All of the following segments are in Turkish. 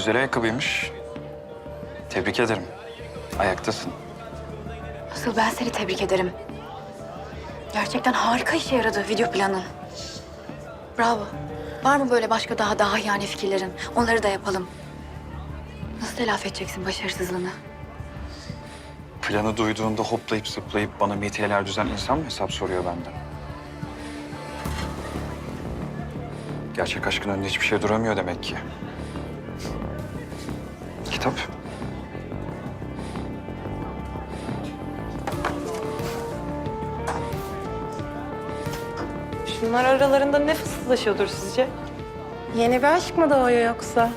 Güzel ayakkabıymış. Tebrik ederim. Ayaktasın. Asıl ben seni tebrik ederim. Gerçekten harika işe yaradı video planın. Bravo. Var mı böyle başka daha daha yani fikirlerin? Onları da yapalım. Nasıl telafi edeceksin başarısızlığını? Planı duyduğunda hoplayıp zıplayıp bana metiyeler düzen insan mı hesap soruyor benden? Gerçek aşkın önünde hiçbir şey duramıyor demek ki. Şunlar aralarında ne fısıldaşıyordur sizce? Yeni bir aşk mı doğuyor yoksa?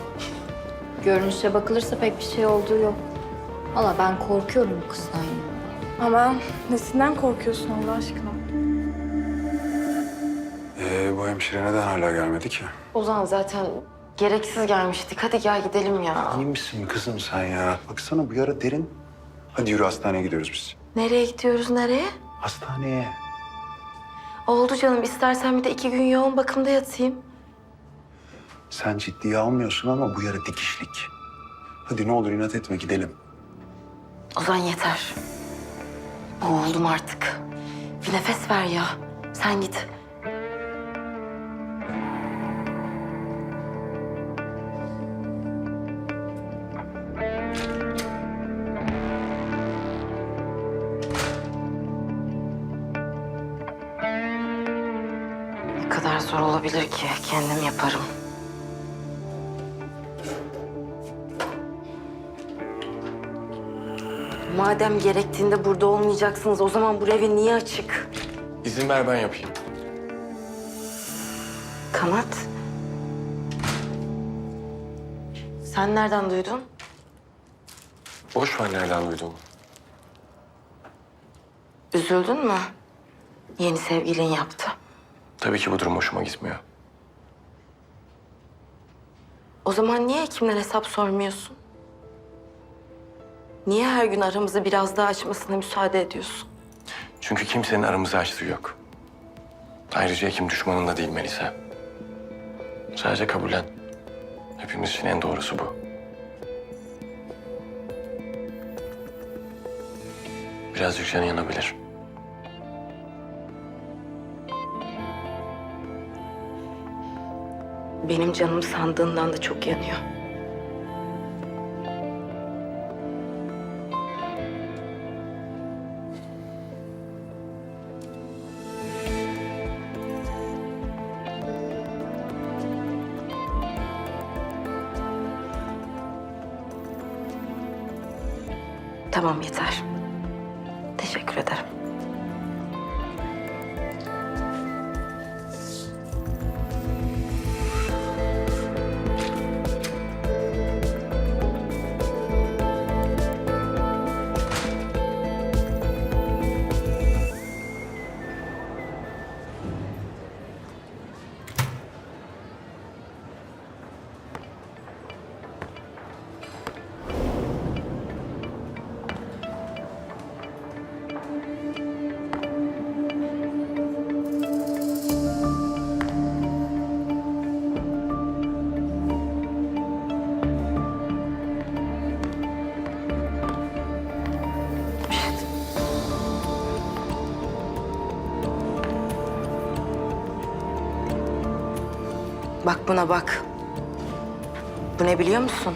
Görünüşe bakılırsa pek bir şey olduğu yok. Valla ben korkuyorum bu kızdan ya. Aman nesinden korkuyorsun Allah aşkına? Ee, bu hemşire neden hala gelmedi ki? Ozan zaten gereksiz gelmiştik. Hadi gel gidelim ya. İyi misin kızım sen ya? Baksana bu yara derin. Hadi yürü hastaneye gidiyoruz biz. Nereye gidiyoruz nereye? Hastaneye. Oldu canım istersen bir de iki gün yoğun bakımda yatayım. Sen ciddiye almıyorsun ama bu yara dikişlik. Hadi ne olur inat etme gidelim. Ozan yeter. Boğuldum artık. Bir nefes ver ya. Sen git. Zor olabilir ki? Kendim yaparım. Madem gerektiğinde burada olmayacaksınız o zaman bu evi niye açık? İzin ver ben yapayım. Kanat. Sen nereden duydun? Boş ver nereden duyduğumu. Üzüldün mü? Yeni sevgilin yaptı. Tabii ki bu durum hoşuma gitmiyor. O zaman niye Ekim'den hesap sormuyorsun? Niye her gün aramızı biraz daha açmasına müsaade ediyorsun? Çünkü kimsenin aramızı açtığı yok. Ayrıca Ekim düşmanın da değil Melisa. Sadece kabullen. Hepimiz için en doğrusu bu. Birazcık canı yanabilir. Benim canım sandığından da çok yanıyor. Tamam yeter. Buna bak. Bu ne biliyor musun?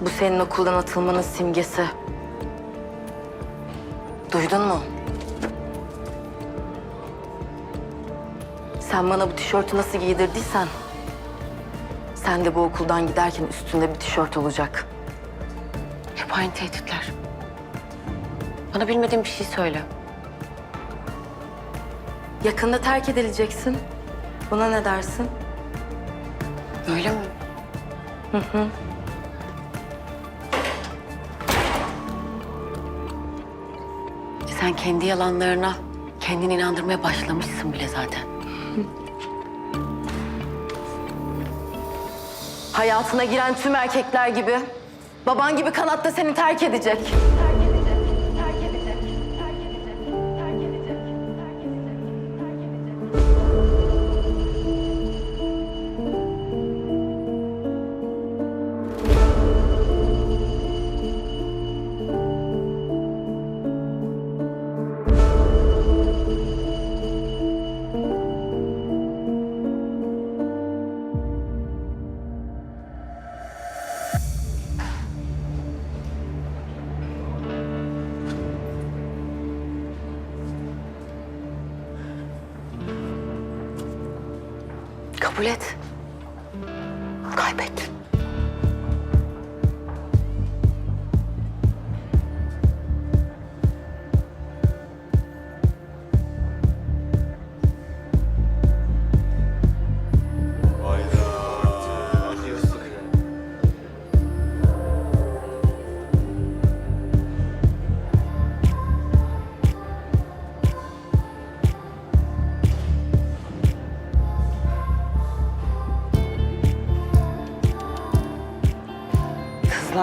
Bu senin okuldan atılmanın simgesi. Duydun mu? Sen bana bu tişörtü nasıl giydirdiysen... ...sen de bu okuldan giderken üstünde bir tişört olacak. Hep aynı tehditler. Bana bilmediğin bir şey söyle. Yakında terk edileceksin. Buna ne dersin? Öyle mi? Sen kendi yalanlarına kendini inandırmaya başlamışsın bile zaten. Hayatına giren tüm erkekler gibi baban gibi kanat da seni terk edecek. Kabul et.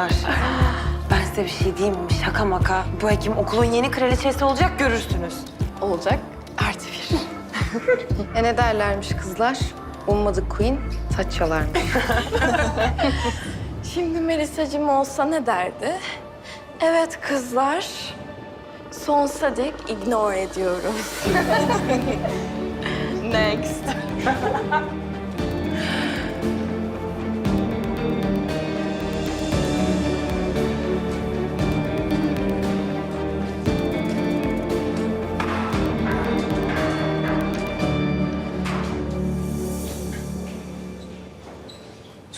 Kızlar, ben size bir şey diyeyim mi? Şaka maka. Bu Ekim okulun yeni kraliçesi olacak görürsünüz. Olacak. Artı bir. e ne derlermiş kızlar? Ummadık queen, saç çalarmış. Şimdi Melisa'cığım olsa ne derdi? Evet kızlar, sonsuza dek ignore ediyorum. Next.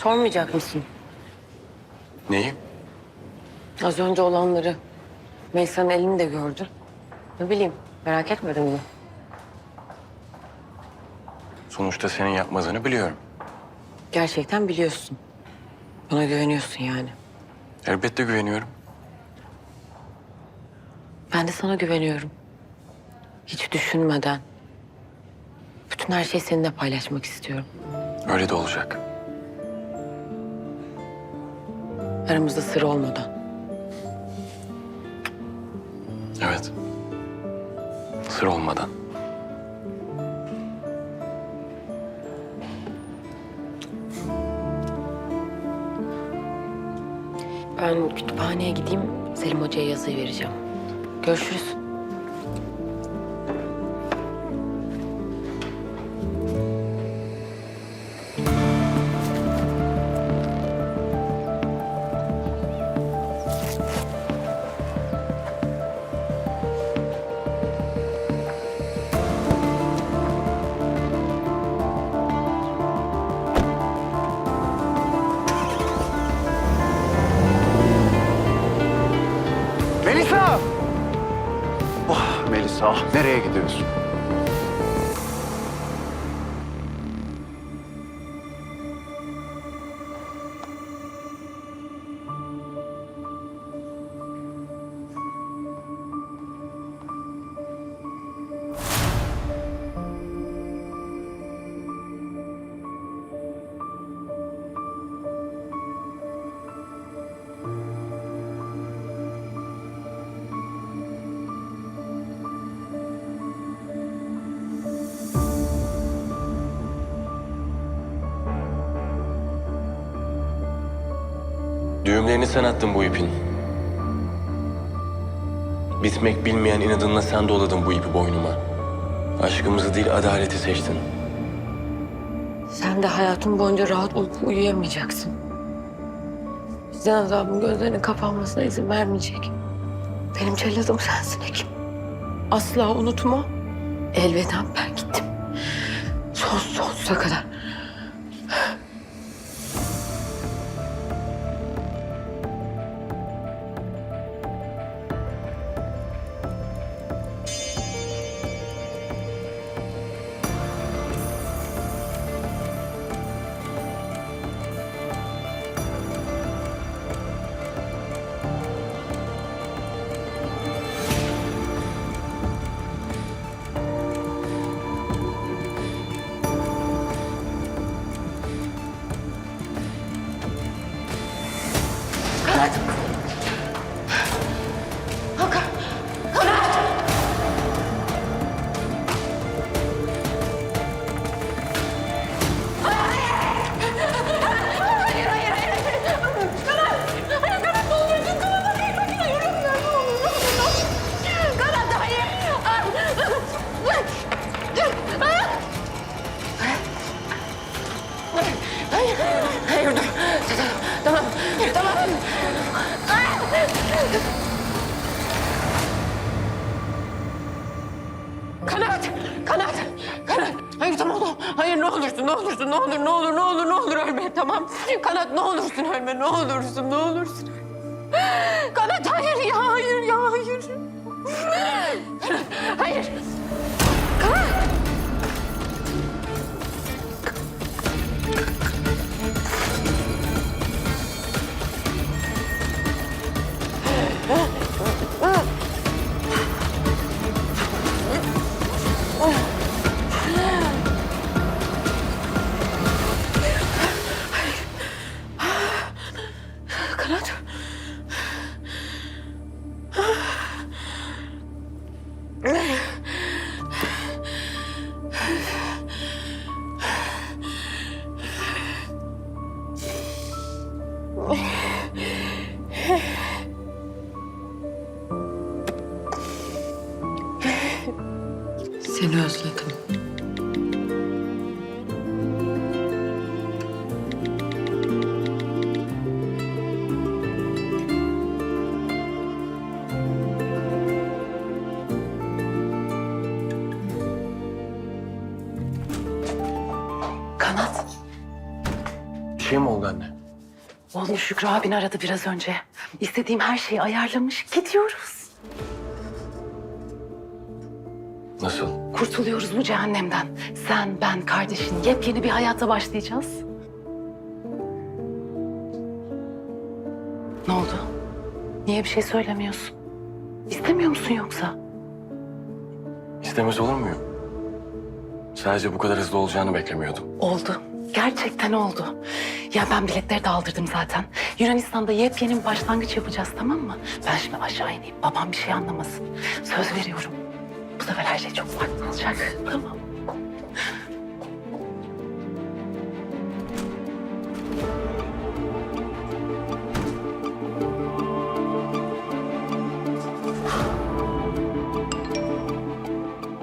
Sormayacak mısın? Neyi? Az önce olanları. Melisa'nın elini de gördün. Ne bileyim, merak etmedin mi? Sonuçta senin yapmadığını biliyorum. Gerçekten biliyorsun. Bana güveniyorsun yani. Elbette güveniyorum. Ben de sana güveniyorum. Hiç düşünmeden. Bütün her şeyi seninle paylaşmak istiyorum. Öyle de olacak. Aramızda sır olmadan. Evet. Sır olmadan. Ben kütüphaneye gideyim, Selim Hoca'ya yazıyı vereceğim. Görüşürüz. Düğümlerini sen attın bu ipin. Bitmek bilmeyen inadınla sen doladın bu ipi boynuma. Aşkımızı değil adaleti seçtin. Sen de hayatın boyunca rahat uyku uyuyamayacaksın. Vicdan azabın gözlerinin kapanmasına izin vermeyecek. Benim celladım sensin Hekim. Asla unutma. Elveda ben gittim. Son sonsuza kadar. Kanat ne olursun ölme, ne olursun, ne olursun. Şey mi oldu anne? Oğlum Şükrü abin aradı biraz önce. İstediğim her şeyi ayarlamış. Gidiyoruz. Nasıl? Kurtuluyoruz bu cehennemden. Sen, ben, kardeşin yepyeni bir hayata başlayacağız. Ne oldu? Niye bir şey söylemiyorsun? İstemiyor musun yoksa? İstemez olur muyum? Sadece bu kadar hızlı olacağını beklemiyordum. Oldu. Gerçekten oldu. Ya ben biletleri de aldırdım zaten. Yunanistan'da yepyeni bir başlangıç yapacağız tamam mı? Ben şimdi aşağı ineyim. Babam bir şey anlamasın. Söz veriyorum. Bu sefer her şey çok farklı olacak. Tamam.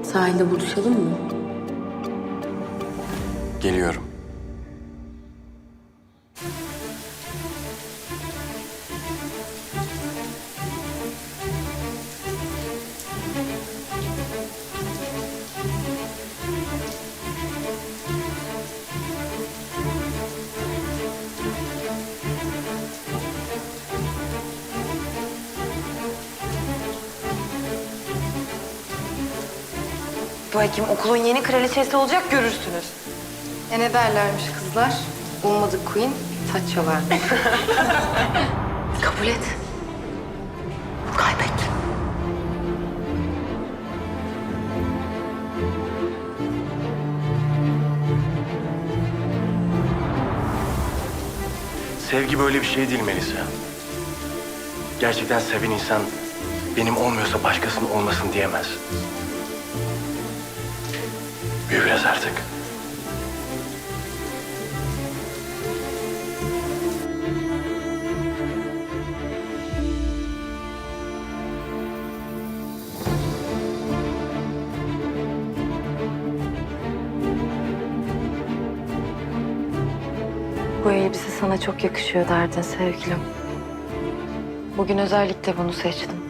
Sahilde buluşalım mı? Geliyorum. Bu Ekim okulun yeni kraliçesi olacak görürsünüz. E ne derlermiş kızlar? Ummadık queen, taç çalar. Kabul et. Kaybet. Sevgi böyle bir şey değil Melisa. Gerçekten seven insan benim olmuyorsa başkasının olmasın diyemez. Büyü biraz. Bu elbise sana çok yakışıyor derdin sevgilim. Bugün özellikle bunu seçtim.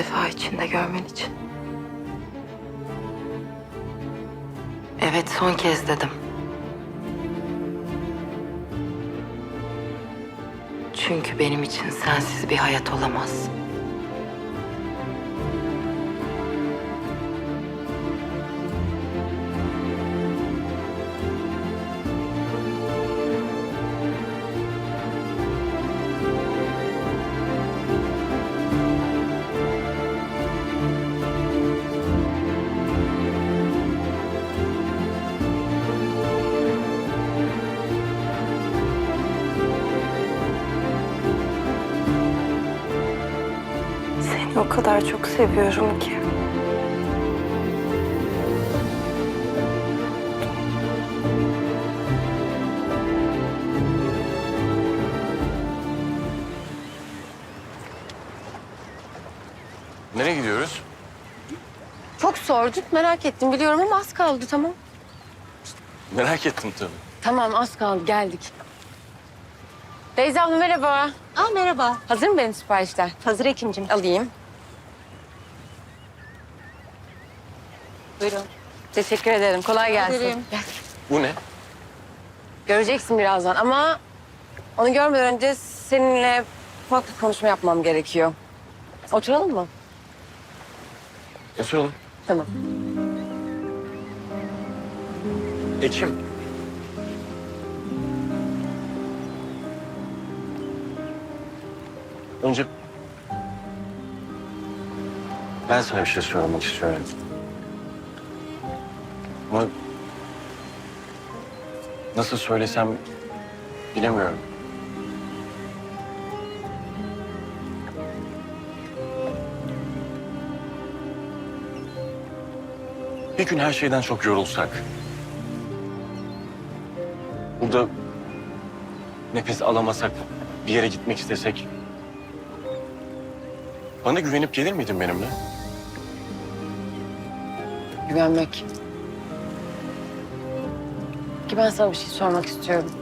Defa içinde görmen için. Evet son kez dedim. Çünkü benim için sensiz bir hayat olamaz. Seviyorum ki. Nereye gidiyoruz? Çok sordun merak ettim biliyorum ama az kaldı tamam. Merak ettim tabii. Tamam az kaldı geldik. Teyze abla merhaba. Aa merhaba. Hazır mı benim siparişler? Hazır Ekim'cim. Alayım. Buyurun. Teşekkür ederim. Kolay gelsin. Gel. Bu ne? Göreceksin birazdan ama onu görmeden önce seninle ufak bir konuşma yapmam gerekiyor. Oturalım mı? Oturalım. Tamam. Ekim. Önce ben sana bir şey söylemek istiyorum. Ama nasıl söylesem bilemiyorum. Bir gün her şeyden çok yorulsak, burada nefes alamasak, bir yere gitmek istesek... Bana güvenip gelir miydin benimle? Güvenmek. Ki ben sana bir şey sormak istiyorum.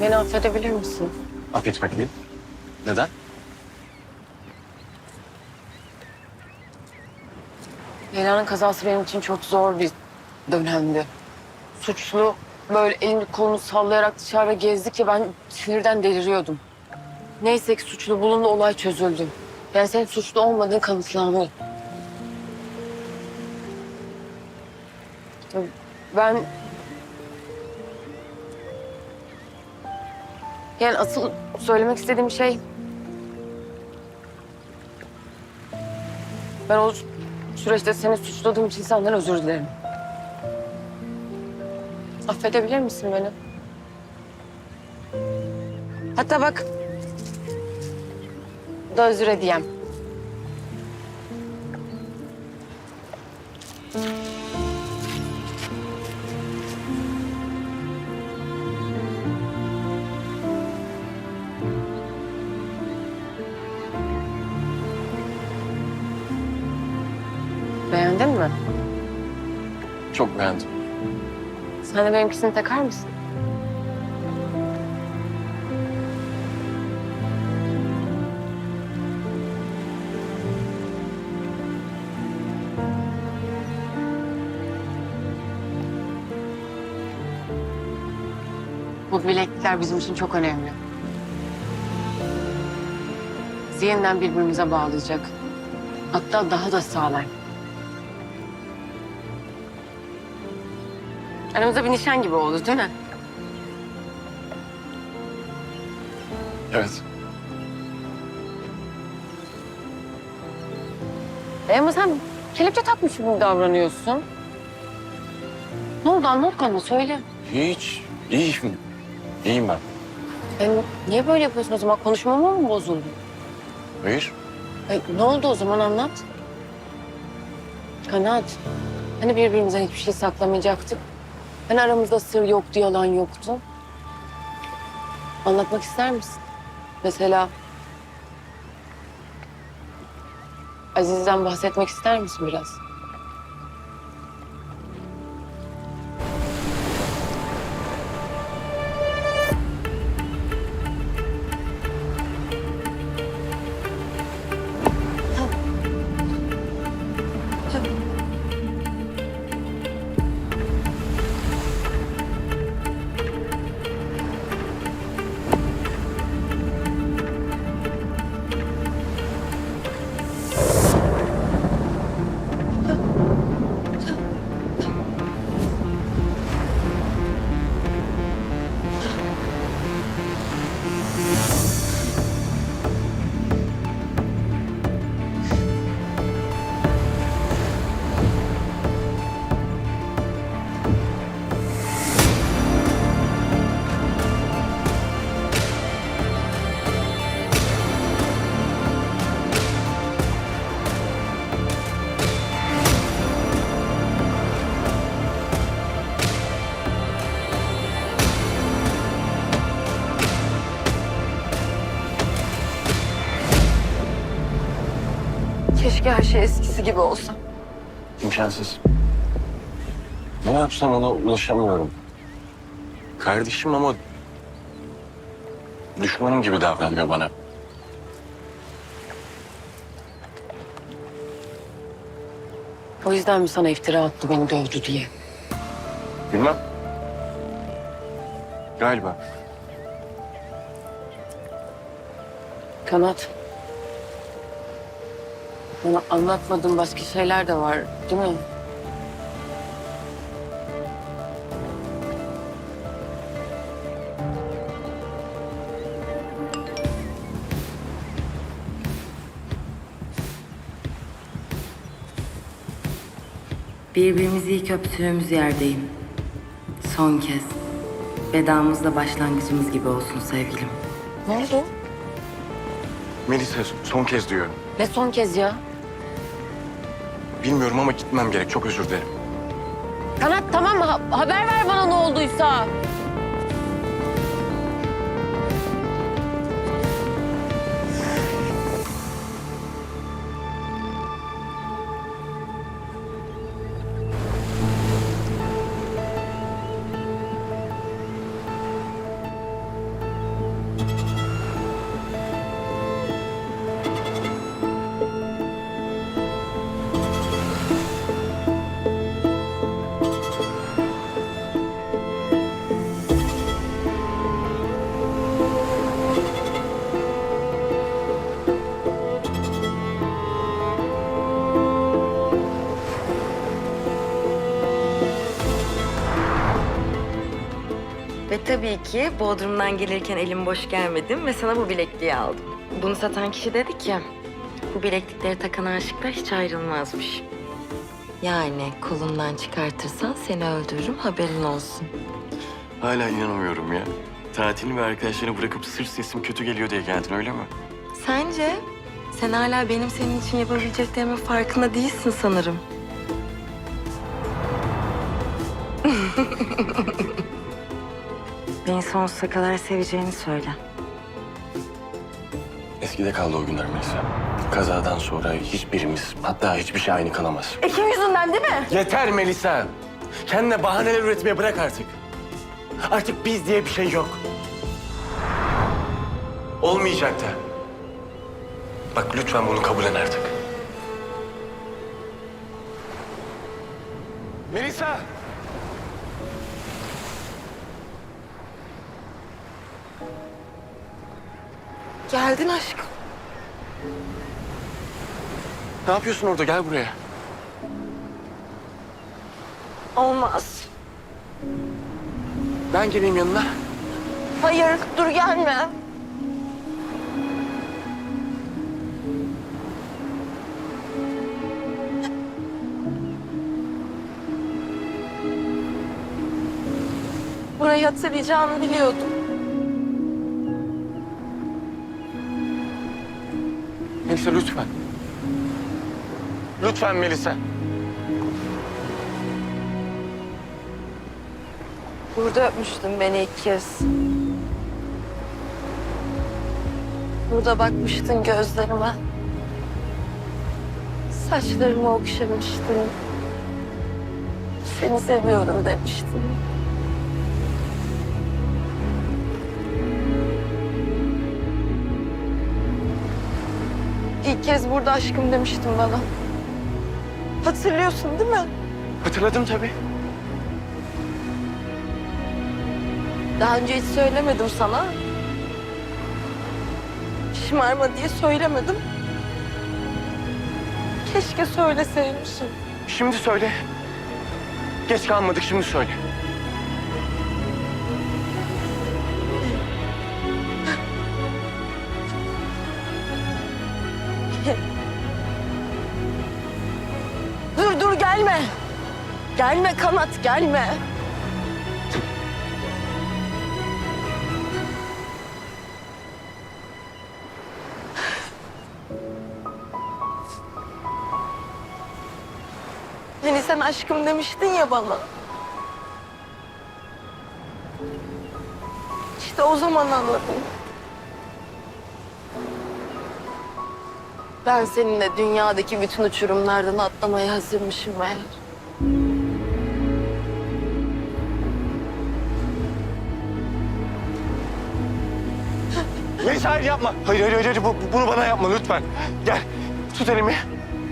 Beni affedebilir misin? Affetmek mi? Neden? Leyla'nın kazası benim için çok zor bir dönemdi. Suçlu böyle elini kolunu sallayarak dışarıda gezdikçe ben sinirden deliriyordum. Neyse ki suçlu bulundu, olay çözüldü. Yani senin suçlu olmadığın kanıtlandı. Ben... Yani asıl söylemek istediğim şey... Ben o süreçte seni suçladığım için senden özür dilerim. Affedebilir misin beni? Hatta bak... Da özür edeyim. Beğendin mi? Çok beğendim. Sen de benimkisini takar mısın? Bu bileklikler bizim için çok önemli. Bizi yeniden birbirimize bağlayacak. Hatta daha da sağlam. Aramızda bir nişan gibi oldu değil mi? Evet. E ama sen kelepçe takmış gibi davranıyorsun. Ne oldu anlat bana söyle. Hiç. İyiyim. İyiyim ben. E, niye böyle yapıyorsun o zaman? Konuşmama mı bozuldu? Hayır. E, ne oldu o zaman anlat. Kanaat. Hani birbirimizden hiçbir şey saklamayacaktık. Hani aramızda sır yoktu, yalan yoktu. Anlatmak ister misin? Mesela... Aziz'den bahsetmek ister misin biraz? Keşke her şey eskisi gibi olsa. İmkansız. Ne yapsam ona ulaşamıyorum. Kardeşim ama düşmanım gibi davranıyor bana. O yüzden mi sana iftira attı beni dövdü diye? Bilmem. Galiba. Kanat. Bana anlatmadığın başka şeyler de var değil mi? Birbirimizi ilk öptüğümüz yerdeyim. Son kez. Vedamız da başlangıcımız gibi olsun sevgilim. Ne oldu? Melisa son kez diyorum. Ne son kez ya? Bilmiyorum ama gitmem gerek. Çok özür dilerim. Kanat tamam ha- haber ver bana ne olduysa. Tabii ki Bodrum'dan gelirken elim boş gelmedim ve sana bu bilekliği aldım. Bunu satan kişi dedi ki, bu bileklikleri takan aşıklar hiç ayrılmazmış. Yani kolundan çıkartırsan seni öldürürüm haberin olsun. Hala inanamıyorum ya. Tatilini ve arkadaşlarını bırakıp sırf sesim kötü geliyor diye geldin öyle mi? Sence sen hala benim senin için yapabileceklerimin farkında değilsin sanırım. Beni sonsuza kadar seveceğini söyle. Eskide kaldı o günler Melisa. Kazadan sonra hiçbirimiz, hatta hiçbir şey aynı kalamaz. Ekim yüzünden değil mi? Yeter Melisa. Kendine bahaneler üretmeye bırak artık. Artık biz diye bir şey yok. Olmayacak da. Bak lütfen bunu kabullen artık. Melisa! Geldin aşkım. Ne yapıyorsun orada? Gel buraya. Olmaz. Ben geleyim yanına. Hayır dur gelme. Burayı hatırlayacağını biliyordum. Melisa lütfen. Lütfen Melisa. Burada öpmüştün beni ilk kez. Burada bakmıştın gözlerime. Saçlarımı okşamıştın. Seni seviyorum demiştin. İlk kez burada aşkım demiştin bana. Hatırlıyorsun değil mi? Hatırladım tabii. Daha önce hiç söylemedim sana. Şımarma diye söylemedim. Keşke söyleseymişim. Şimdi söyle. Geç kalmadık şimdi söyle. Gelme kanat gelme. Hani sen aşkım demiştin ya bana. İşte o zaman anladım. Ben seninle dünyadaki bütün uçurumlardan atlamaya hazırmışım meğer. Melis hayır yapma. Hayır hayır hayır, hayır. Bu, bunu bana yapma lütfen. Gel tut elimi.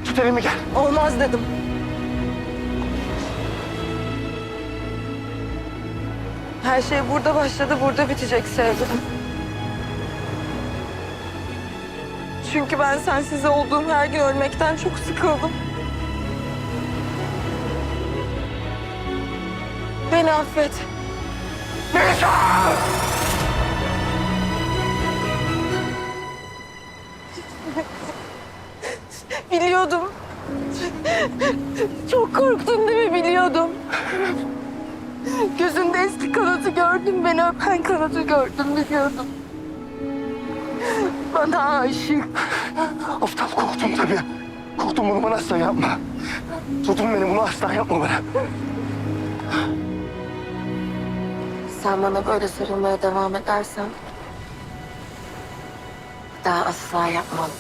Tut elimi gel. Olmaz dedim. Her şey burada başladı, burada bitecek sevgilim. Çünkü ben sensiz olduğum her gün ölmekten çok sıkıldım. Beni affet. Melisa! Biliyordum. Çok korktun değil mi? Biliyordum. Gözünde eski kanatı gördüm. Beni öpen kanatı gördüm. Biliyordum. Bana aşık. Aptal korktum tabii. Korktum bunu bana asla yapma. Tutun beni bunu asla yapma bana. Sen bana böyle sarılmaya devam edersen... ...daha asla yapmam.